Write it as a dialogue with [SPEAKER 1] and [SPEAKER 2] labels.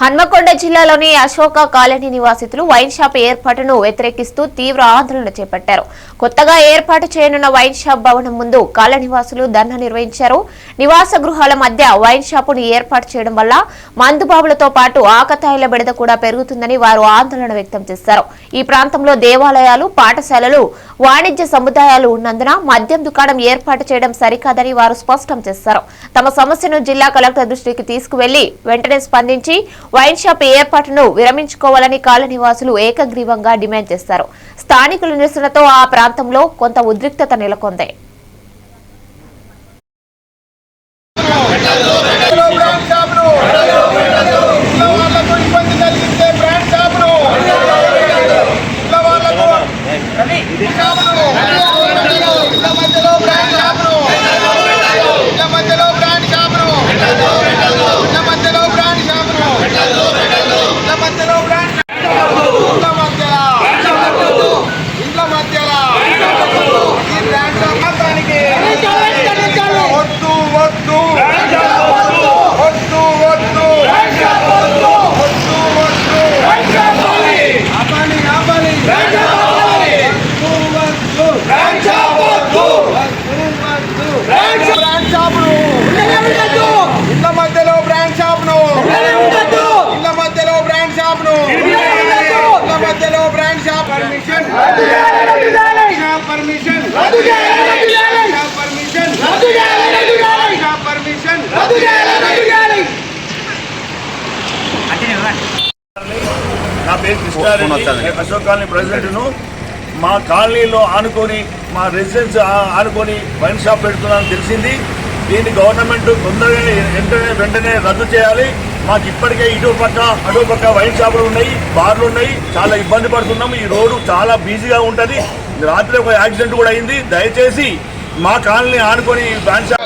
[SPEAKER 1] హన్మకొండ జిల్లాలోని అశోక కాలనీ నివాసితులు wine shop ఏర్పాటును వ్యతిరేకిస్తూ తీవ్ర ఆందోళన చేపట్టారు. కొత్తగా ఏర్పాటు చేయనున్న వైన్ షాప్ భవనం ముందు కాలనివాసులు ధర్నా నిర్వహించారు. నివాస గృహాల మధ్య వైన్ షాపును ఏర్పాటు చేయడం వల్ల మందుబాబులతో పాటు ఆకతాయిల బెడద కూడా పెరుగుతుందని వారు ఆందోళన వ్యక్తం చేశారు. ఈ ప్రాంతంలో దేవాలయాలు పాఠశాలలు వాణిజ్య సముదాయాలు ఉన్నందున మద్యం దుకాణం ఏర్పాటు చేయడం సరికాదని వారు స్పష్టం చేశారు. తమ సమస్యను జిల్లా కలెక్టర్ దృష్టికి తీసుకువెళ్ళి వెంటనే స్పందించి వైన్ షాప్ ఏర్పాటును విరమించుకోవాలని కాలనీవాసులు ఏకగ్రీవంగా డిమాండ్ చేశారు స్థానికుల నిరసనతో ఆ ప్రాంతంలో కొంత ఉద్రిక్తత నెలకొంది.
[SPEAKER 2] నా పేరు కృష్ణారెడ్డి అశోక్ కాలనీ ప్రెసిడెంట్ను. మా కాలనీలో ఆనుకొని మా రెసిడెన్స్ ఆనుకొని వైన్ షాప్ పెడుతున్నానని తెలిసింది. దీన్ని గవర్నమెంట్ తొందరగా వెంటనే వెంటనే రద్దు చేయాలి. మాకు ఇప్పటికే ఇటు పక్క అటు పక్క వైన్ షాపులు ఉన్నాయి బార్లు ఉన్నాయి. చాలా ఇబ్బంది పడుతున్నాం ఈ రోడ్డు చాలా బిజీగా ఉంటుంది. రాత్రి ఒక యాక్సిడెంట్ కూడా అయింది. దయచేసి మా కాలనీ ఆనుకొని వైన్ షాప్